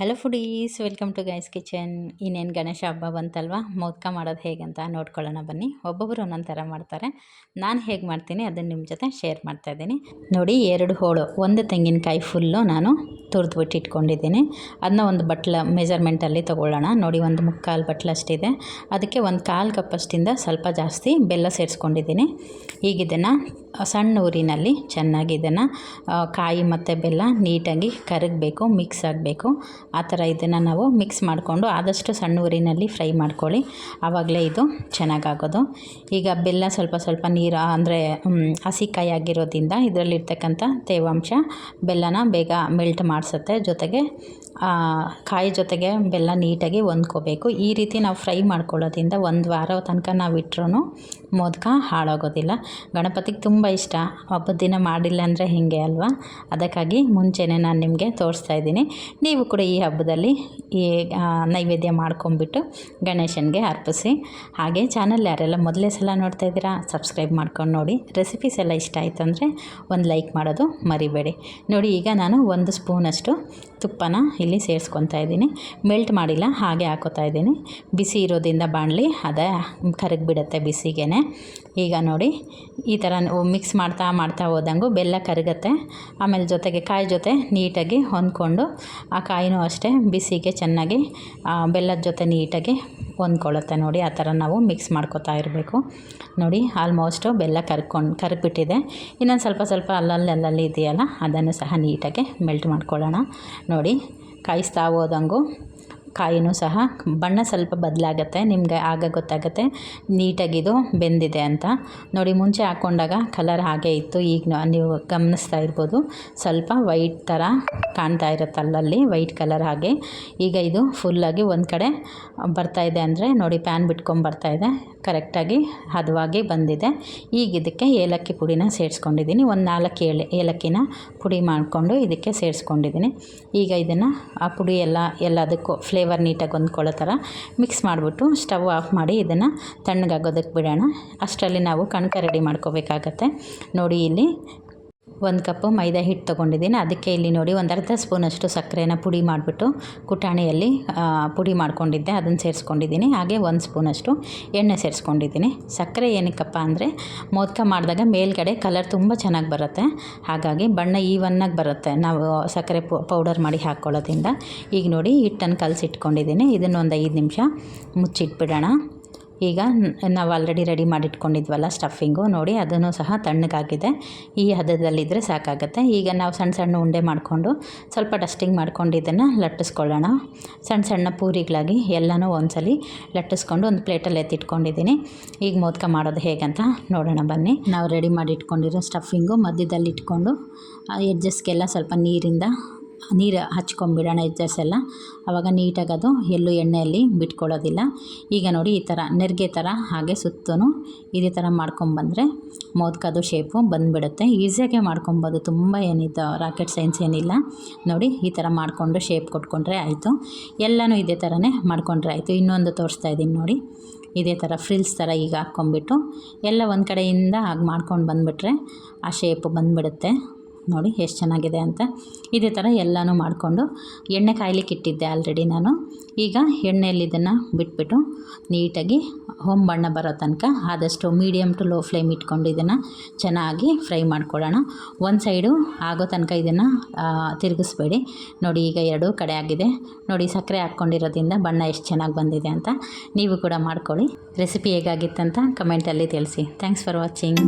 Hello foodies welcome to guys kitchen ಇನ್ನೇನು ಗಣೇಶ ಹಬ್ಬ ಬಂತಲ್ವಾ? ಮೋದಕ ಮಾಡೋದು ಹೇಗಂತ ನೋಡ್ಕೊಳ್ಳೋಣ ಬನ್ನಿ. ಒಬ್ಬೊಬ್ಬರು ಒಂದೊಂದು ಥರ ಮಾಡ್ತಾರೆ. ನಾನು ಹೇಗೆ ಮಾಡ್ತೀನಿ ಅದನ್ನು ನಿಮ್ಮ ಜೊತೆ ಶೇರ್ ಮಾಡ್ತಾ ಇದ್ದೀನಿ. ನೋಡಿ, ಎರಡು ಹೋಳು, ಒಂದು ತೆಂಗಿನಕಾಯಿ ಫುಲ್ಲು ನಾನು ತುರಿದ್ಬಿಟ್ಟು ಇಟ್ಕೊಂಡಿದ್ದೀನಿ. ಅದನ್ನ ಒಂದು ಬಟ್ಲ ಮೆಜರ್ಮೆಂಟಲ್ಲಿ ತೊಗೊಳ್ಳೋಣ. ನೋಡಿ, ಒಂದು ಮುಕ್ಕಾಲು ಬಟ್ಲಷ್ಟಿದೆ ಅದಕ್ಕೆ ಒಂದು ಕಾಲು ಕಪ್ಪಷ್ಟಿಂದ ಸ್ವಲ್ಪ ಜಾಸ್ತಿ ಬೆಲ್ಲ ಸೇರಿಸ್ಕೊಂಡಿದ್ದೀನಿ. ಈಗ ಇದನ್ನು ಸಣ್ಣ ಊರಿನಲ್ಲಿ ಚೆನ್ನಾಗಿ ಇದನ್ನು ಕಾಯಿ ಮತ್ತು ಬೆಲ್ಲ ನೀಟಾಗಿ ಕರಗಬೇಕು ಮಿಕ್ಸ್ ಆಗಬೇಕು. ಆ ಥರ ಇದನ್ನು ನಾವು ಮಿಕ್ಸ್ ಮಾಡಿಕೊಂಡು ಆದಷ್ಟು ಸಣ್ಣ ಊರಿನಲ್ಲಿ ಫ್ರೈ ಮಾಡ್ಕೊಳ್ಳಿ. ಆವಾಗಲೇ ಇದು ಚೆನ್ನಾಗಾಗೋದು. ಈಗ ಬೆಲ್ಲ ಸ್ವಲ್ಪ ಸ್ವಲ್ಪ ನೀರು ಅಂದರೆ ಹಸಿ ಕಾಯಿ ಆಗಿರೋದ್ರಿಂದ ಇದರಲ್ಲಿರ್ತಕ್ಕಂಥ ತೇವಾಂಶ ಬೆಲ್ಲನ ಬೇಗ ಮೆಲ್ಟ್ ಮಾಡಿಸುತ್ತೆ. ಜೊತೆಗೆ ಕಾಯಿ ಜೊತೆಗೆ ಬೆಲ್ಲ ನೀಟಾಗಿ ಹೊಂದ್ಕೋಬೇಕು. ಈ ರೀತಿ ನಾವು ಫ್ರೈ ಮಾಡ್ಕೊಳ್ಳೋದ್ರಿಂದ ಒಂದು ವಾರ ತನಕ ನಾವು ಇಟ್ಟರೂ ಮೋದಕ ಹಾಳಾಗೋದಿಲ್ಲ. ಗಣಪತಿಗೆ ತುಂಬ ಇಷ್ಟ. ಹಬ್ಬದ ದಿನ ಮಾಡಿಲ್ಲ ಅಂದರೆ ಹೀಗೆ ಅಲ್ವಾ? ಅದಕ್ಕಾಗಿ ಮುಂಚೆನೇ ನಾನು ನಿಮಗೆ ತೋರಿಸ್ತಾ ಇದ್ದೀನಿ. ನೀವು ಕೂಡ ಈ ಹಬ್ಬದಲ್ಲಿ ಈ ನೈವೇದ್ಯ ಮಾಡ್ಕೊಂಬಿಟ್ಟು ಗಣೇಶನಿಗೆ ಅರ್ಪಿಸಿ. ಹಾಗೆ ಚಾನಲ್ ಯಾರೆಲ್ಲ ಮೊದಲೇ ಸಲ ನೋಡ್ತಾ ಇದ್ದೀರಾ, ಸಬ್ಸ್ಕ್ರೈಬ್ ಮಾಡ್ಕೊಂಡು ನೋಡಿ. ರೆಸಿಪೀಸ್ ಎಲ್ಲ ಇಷ್ಟ ಆಯಿತು ಅಂದರೆ ಒಂದು ಲೈಕ್ ಮಾಡೋದು ಮರಿಬೇಡಿ. ನೋಡಿ, ಈಗ ನಾನು ಒಂದು ಸ್ಪೂನಷ್ಟು ತುಪ್ಪನ ಇಲ್ಲಿ ಸೇರಿಸ್ಕೊತಾ ಇದ್ದೀನಿ. ಮೆಲ್ಟ್ ಮಾಡಿಲ್ಲ, ಹಾಗೆ ಹಾಕೋತಾ ಇದ್ದೀನಿ. ಬಿಸಿ ಇರೋದ್ರಿಂದ ಬಾಣಲಿ, ಅದೇ ಕರಗಿಬಿಡತ್ತೆ ಬಿಸಿಗೆ ಈಗ ನೋಡಿ, ಈ ಥರ ಮಿಕ್ಸ್ ಮಾಡ್ತಾ ಮಾಡ್ತಾ ಹೋದಂಗು ಬೆಲ್ಲ ಕರಗತ್ತೆ. ಆಮೇಲೆ ಜೊತೆಗೆ ಕಾಯಿ ಜೊತೆ ನೀಟಾಗಿ ಹೊಂದ್ಕೊಂಡು, ಆ ಕಾಯಿನೂ ಅಷ್ಟೇ ಬಿಸಿಗೆ ಚೆನ್ನಾಗಿ ಬೆಲ್ಲದ ಜೊತೆ ನೀಟಾಗಿ ಹೊಂದ್ಕೊಳ್ಳುತ್ತೆ ನೋಡಿ, ಆ ಥರ ನಾವು ಮಿಕ್ಸ್ ಮಾಡ್ಕೊತಾ ಇರಬೇಕು. ನೋಡಿ ಆಲ್ಮೋಸ್ಟು ಬೆಲ್ಲ ಕರ್ಕೊಂಡು ಕರ್ಬಿಟ್ಟಿದೆ ಇನ್ನೊಂದು ಸ್ವಲ್ಪ ಸ್ವಲ್ಪ ಅಲ್ಲಲ್ಲಿ ಅಲ್ಲಲ್ಲಿ ಇದೆಯಲ್ಲ, ಅದನ್ನು ಸಹ ನೀಟಾಗಿ ಮೆಲ್ಟ್ ಮಾಡ್ಕೊಳ್ಳೋಣ. ನೋಡಿ, ಕಾಯಿಸ್ತಾ ಹೋದಂಗೂ ಕಾಯಿನೂ ಸಹ ಬಣ್ಣ ಸ್ವಲ್ಪ ಬದಲಾಗತ್ತೆ, ನಿಮಗೆ ಆಗ ಗೊತ್ತಾಗುತ್ತೆ. ನೀಟಾಗಿದು ಬೆಂದಿದೆ ಅಂತ. ನೋಡಿ, ಮುಂಚೆ ಹಾಕ್ಕೊಂಡಾಗ ಕಲರ್ ಹಾಗೆ ಇತ್ತು, ಈಗ ನೀವು ಗಮನಿಸ್ತಾ ಇರ್ಬೋದು. ಸ್ವಲ್ಪ ವೈಟ್ ಥರ ಕಾಣ್ತಾ ಇರುತ್ತೆ ಅಲ್ಲಲ್ಲಿ ವೈಟ್ ಕಲರ್ ಹಾಗೆ. ಈಗ ಇದು ಫುಲ್ಲಾಗಿ ಒಂದು ಕಡೆ ಬರ್ತಾಯಿದೆ ಅಂದರೆ, ನೋಡಿ ಪ್ಯಾನ್ ಬಿಟ್ಕೊಂಡು ಬರ್ತಾಯಿದೆ ಕರೆಕ್ಟಾಗಿ ಹದವಾಗಿ ಬಂದಿದೆ. ಈಗ ಇದಕ್ಕೆ ಏಲಕ್ಕಿ ಪುಡಿನ ಸೇರಿಸ್ಕೊಂಡಿದ್ದೀನಿ. ಒಂದು ನಾಲ್ಕು ಏಳೆ, ಏಲಕ್ಕಿನ ಪುಡಿ ಮಾಡಿಕೊಂಡು ಇದಕ್ಕೆ ಸೇರಿಸ್ಕೊಂಡಿದ್ದೀನಿ. ಈಗ ಇದನ್ನು ಆ ಪುಡಿ ಎಲ್ಲ, ಎಲ್ಲದಕ್ಕೂ ಫ್ಲೇವರ್ ನೀಟಾಗಿ ಹೊಂದ್ಕೊಳ್ಳೋ ಥರ ಮಿಕ್ಸ್ ಮಾಡಿಬಿಟ್ಟು ಸ್ಟವ್ ಆಫ್ ಮಾಡಿ ಇದನ್ನು ತಣ್ಣಗಾಗೋದಕ್ಕೆ ಬಿಡೋಣ. ಅಷ್ಟರಲ್ಲಿ ನಾವು ಕಣಕ ರೆಡಿ ಮಾಡ್ಕೋಬೇಕಾಗತ್ತೆ. ನೋಡಿ ಇಲ್ಲಿ ಒಂದು ಕಪ್ಪು ಮೈದಾ ಹಿಟ್ಟು ತೊಗೊಂಡಿದ್ದೀನಿ. ಅದಕ್ಕೆ ಇಲ್ಲಿ ನೋಡಿ ಒಂದು ಅರ್ಧ ಸ್ಪೂನಷ್ಟು ಸಕ್ಕರೆನ ಪುಡಿ ಮಾಡಿಬಿಟ್ಟು ಕುಟಾಣಿಯಲ್ಲಿ ಪುಡಿ ಮಾಡ್ಕೊಂಡಿದ್ದೆ. ಅದನ್ನು ಸೇರಿಸ್ಕೊಂಡಿದ್ದೀನಿ. ಹಾಗೆ ಒಂದು ಸ್ಪೂನಷ್ಟು ಎಣ್ಣೆ ಸೇರಿಸ್ಕೊಂಡಿದ್ದೀನಿ. ಸಕ್ಕರೆ ಏನಕ್ಕಪ್ಪ ಅಂದರೆ, ಮೋದಕ ಮಾಡಿದಾಗ ಮೇಲ್ಗಡೆ ಕಲರ್ ತುಂಬ ಚೆನ್ನಾಗಿ ಬರುತ್ತೆ. ಹಾಗಾಗಿ ಬಣ್ಣ ಈವನ್ನಾಗಿ ಬರುತ್ತೆ. ನಾವು ಸಕ್ಕರೆ ಪೌಡರ್ ಮಾಡಿ ಹಾಕ್ಕೊಳ್ಳೋದ್ರಿಂದ ಈಗ ನೋಡಿ ಹಿಟ್ಟನ್ನು ಕಲಸಿಟ್ಕೊಂಡಿದ್ದೀನಿ. ಇದನ್ನು ಒಂದು ಐದು ನಿಮಿಷ ಮುಚ್ಚಿಟ್ಬಿಡೋಣ. ಈಗ ನಾವು ಆಲ್ರೆಡಿ ರೆಡಿ ಮಾಡಿಟ್ಕೊಂಡಿದ್ವಲ್ಲ ಸ್ಟಫಿಂಗು ನೋಡಿ ಅದನ್ನು ಸಹ ತಣ್ಣಗಾಗಿದೆ. ಈ ಹದದಲ್ಲಿದ್ದರೆ ಸಾಕಾಗುತ್ತೆ. ಈಗ ನಾವು ಸಣ್ಣ ಸಣ್ಣ ಉಂಡೆ ಮಾಡಿಕೊಂಡು ಸ್ವಲ್ಪ ಡಸ್ಟಿಂಗ್ ಮಾಡ್ಕೊಂಡು ಇದನ್ನು ಲಟ್ಟಿಸ್ಕೊಳ್ಳೋಣ. ಸಣ್ಣ ಸಣ್ಣ ಪೂರಿಗಳಾಗಿ ಎಲ್ಲನೂ ಒಂದ್ಸಲಿ ಲಟ್ಟಿಸ್ಕೊಂಡು ಒಂದು ಪ್ಲೇಟಲ್ಲಿ ಎತ್ತಿಟ್ಕೊಂಡಿದ್ದೀನಿ. ಈಗ ಮೋದಕ ಮಾಡೋದು ಹೇಗಂತ ನೋಡೋಣ ಬನ್ನಿ. ನಾವು ರೆಡಿ ಮಾಡಿ ಇಟ್ಕೊಂಡಿರೋ ಸ್ಟಫಿಂಗು ಮಧ್ಯದಲ್ಲಿ ಇಟ್ಕೊಂಡು ಎಡ್ಜಸ್ಗೆಲ್ಲ ಸ್ವಲ್ಪ ನೀರಿಂದ ನೀರು ಹಚ್ಕೊಂಬಿಡೋಣ ಎಜ್ಜಸ್ ಎಲ್ಲ ಆವಾಗ ನೀಟಾಗಿ ಅದು ಎಲ್ಲೂ ಎಣ್ಣೆಯಲ್ಲಿ ಬಿಟ್ಕೊಳ್ಳೋದಿಲ್ಲ. ಈಗ ನೋಡಿ ಈ ಥರ ನೆರಿಗೆ ಥರ ಹಾಗೆ ಸುತ್ತೂ ಇದೇ ಥರ ಮಾಡ್ಕೊಂಬಂದರೆ ಮೋದಕದು ಶೇಪು ಬಂದುಬಿಡುತ್ತೆ. ಈಸಿಯಾಗೆ ಮಾಡ್ಕೊಬೋದು. ತುಂಬ ಏನಿತ್ತು ರಾಕೆಟ್ ಸೈನ್ಸ್ ಏನಿಲ್ಲ. ನೋಡಿ ಈ ಥರ ಮಾಡಿಕೊಂಡು ಶೇಪ್ ಕೊಟ್ಕೊಂಡ್ರೆ ಆಯಿತು. ಎಲ್ಲನೂ ಇದೇ ಥರನೇ ಮಾಡಿಕೊಂಡ್ರೆ ಆಯಿತು. ಇನ್ನೊಂದು ತೋರಿಸ್ತಾ ಇದ್ದೀನಿ ನೋಡಿ. ಇದೇ ಥರ ಫ್ರಿಲ್ಸ್ ಥರ ಈಗ ಹಾಕ್ಕೊಂಬಿಟ್ಟು ಎಲ್ಲ ಒಂದು ಕಡೆಯಿಂದ ಹಾಗೆ ಮಾಡ್ಕೊಂಡು ಬಂದುಬಿಟ್ರೆ ಆ ಶೇಪು ಬಂದುಬಿಡುತ್ತೆ. ನೋಡಿ ಎಷ್ಟು ಚೆನ್ನಾಗಿದೆ ಅಂತ. ಇದೇ ಥರ ಎಲ್ಲನೂ ಮಾಡಿಕೊಂಡು ಎಣ್ಣೆ ಕಾಯ್ಲಿಕ್ಕೆ ಇಟ್ಟಿದ್ದೆ ಆಲ್ರೆಡಿ ನಾನು. ಈಗ ಎಣ್ಣೆಯಲ್ಲಿ ಇದನ್ನು ಬಿಟ್ಬಿಟ್ಟು ನೀಟಾಗಿ ಹೋಮ್ ಬಣ್ಣ ಬರೋ ತನಕ ಆದಷ್ಟು ಮೀಡಿಯಮ್ ಟು ಲೋ ಫ್ಲೇಮ್ ಇಟ್ಕೊಂಡು ಇದನ್ನು ಚೆನ್ನಾಗಿ ಫ್ರೈ ಮಾಡ್ಕೊಳ್ಳೋಣ. ಒಂದು ಸೈಡು ಆಗೋ ತನಕ ಇದನ್ನು ತಿರುಗಿಸ್ಬೇಡಿ. ನೋಡಿ ಈಗ ಎರಡೂ ಕಡೆ ಆಗಿದೆ. ನೋಡಿ ಸಕ್ಕರೆ ಹಾಕ್ಕೊಂಡಿರೋದ್ರಿಂದ ಬಣ್ಣ ಎಷ್ಟು ಚೆನ್ನಾಗಿ ಬಂದಿದೆ ಅಂತ ನೀವು ಕೂಡ ಮಾಡ್ಕೊಳ್ಳಿ. ರೆಸಿಪಿ ಹೇಗಾಗಿತ್ತಂತ ಕಮೆಂಟಲ್ಲಿ ತಿಳಿಸಿ. Thanks for watching